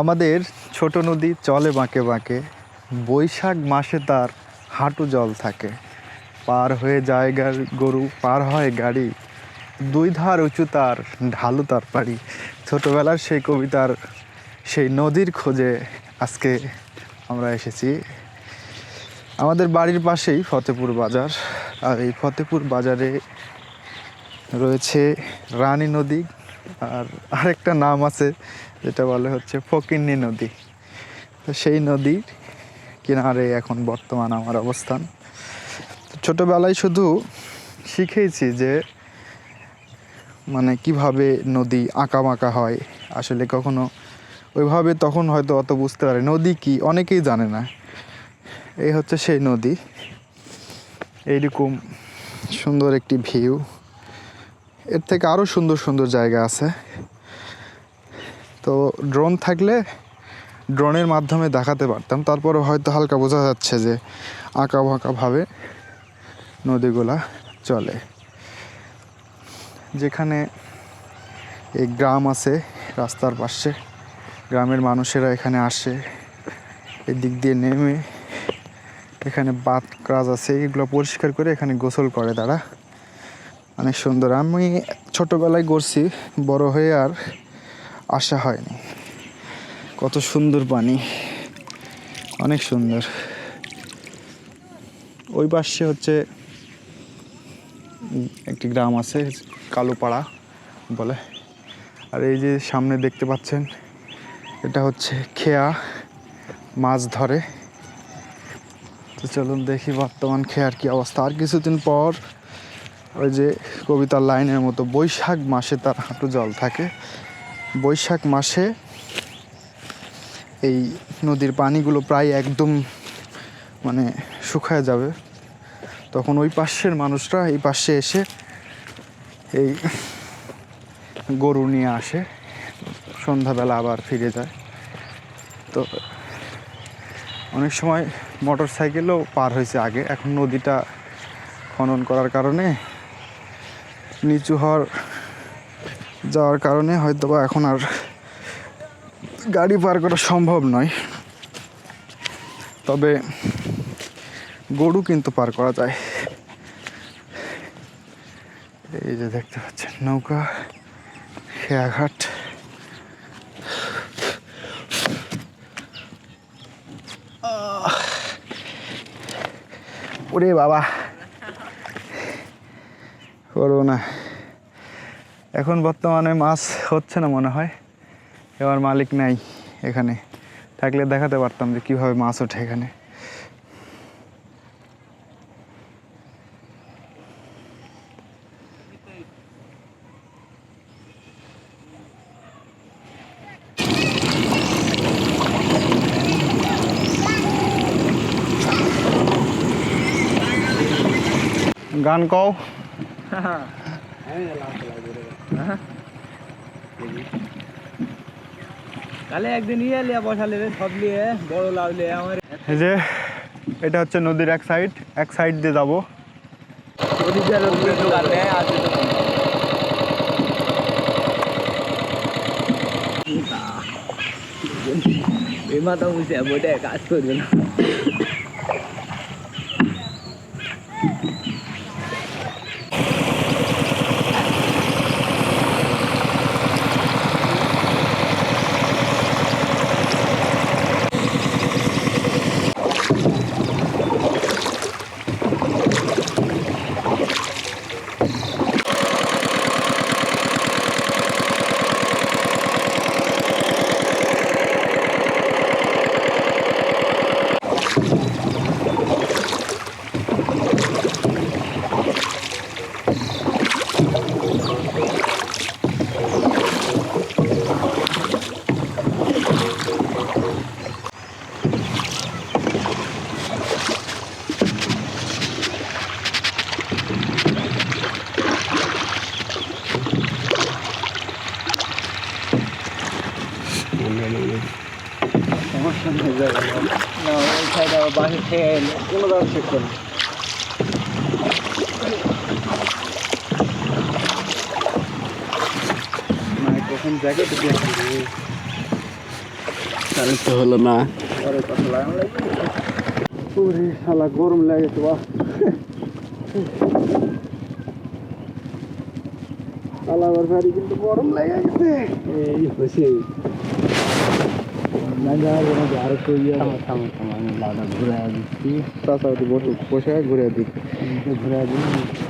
আমাদের ছোট নদী চলে বাঁকে বাঁকে, বৈশাখ মাসে তার হাঁটু জল থাকে। পার হয়ে যায় গরু পার হয় গাড়ি, দুই ধার উঁচু তার ঢালু তার পাড়ি ছোটোবেলার সেই কবিতার সেই নদীর খোঁজে আজকে আমরা এসেছি। আমাদের বাড়ির পাশেই ফতেপুর বাজার। আর এই ফতেপুর বাজারে রয়েছে রানী নদী। আর আরেকটা নাম আছে যেটা বলে হচ্ছে ফকিন্নি নদী। তো সেই নদীর কিনারে এখন বর্তমান আমার অবস্থান। ছোটবেলায় শুধু শিখেছি যে মানে কীভাবে নদী আঁকা বাঁকা হয়। আসলে কখনো ওইভাবে তখন হয়তো অত বুঝতে পারে। নদী কি? অনেকেই জানে না। এই হচ্ছে সেই নদী। এইরকম সুন্দর একটি ভিউ। এর থেকে আরও সুন্দর সুন্দর জায়গা আছে। তো ড্রোন থাকলে ড্রোনের মাধ্যমে দেখাতে পারতাম। তারপরে হয়তো হালকা বোঝা যাচ্ছে যে আঁকা বাঁকাভাবে নদীগুলা চলে। যেখানে এই গ্রাম আছে, রাস্তার পাশে, গ্রামের মানুষেরা এখানে আসে, এদিক দিয়ে নেমে, এখানে বাত কাজ আছে, এগুলো পরিষ্কার করে এখানে গোসল করে তারা। অনেক সুন্দর। আমি ছোটোবেলায় করছি বড় হয়ে আর আসা হয়নি। কত সুন্দর পানি। অনেক সুন্দর। ওই পাশে হচ্ছে একটি গ্রাম আছে, কালোপাড়া বলে। আর এই যে সামনে দেখতে পাচ্ছেন, এটা হচ্ছে খেয়া মাছ ধরে। তো চলুন দেখি বর্তমান খেয়ার কি অবস্থা। আর কিছুদিন পর ওই যে কবিতার লাইনের মতো বৈশাখ মাসে তার হাঁটু জল থাকে। বৈশাখ মাসে এই নদীর পানিগুলো প্রায় একদম মানে শুকায় যাবে। তখন ওই পাশের মানুষরা এই পাশে এসে এই গরু নিয়ে আসে। সন্ধ্যাবেলা আবার ফিরে যায়। তো অনেক সময় মোটর সাইকেলও পার হয়েছে আগে। এখন নদীটা খনন করার কারণে নিচু হওয়ার যাওয়ার কারণে হয়তো বা এখন আর গাড়ি পার করা সম্ভব নয়। তবে গরু কিন্তু পার করা যায়। এই যে দেখতে পাচ্ছেন, নৌকা, খেয়াঘাট! ওরে বাবা। করো না। এখন বর্তমানে মাছ হচ্ছে না মনে হয়। এবার মালিক নাই এখানে। থাকলে দেখাতে পারতাম যে কীভাবে মাছ ওঠে এখানে। গান কও। কালে একদিন ইয়ে লিয়া বসালে রে সব লিয়ে বড় লাউ লিয়ে আমার এই যে এটা হচ্ছে নদীর এক সাইড এক সাইড দিয়ে যাব। দোকান নেই আছে বিমা তো বুঝে বটে কাজ করবে না। বাহির থেকে কোনো দাও চেক করি কখন জ্যাকেট তাহলে তো হলো না পুরি শালা গরম লাগে তো আলাবার বাড়ি কিন্তু গরম লাগে গেছে এই হয়েছে ঘুরে দিচ্ছি ঘুরে দিচ্ছি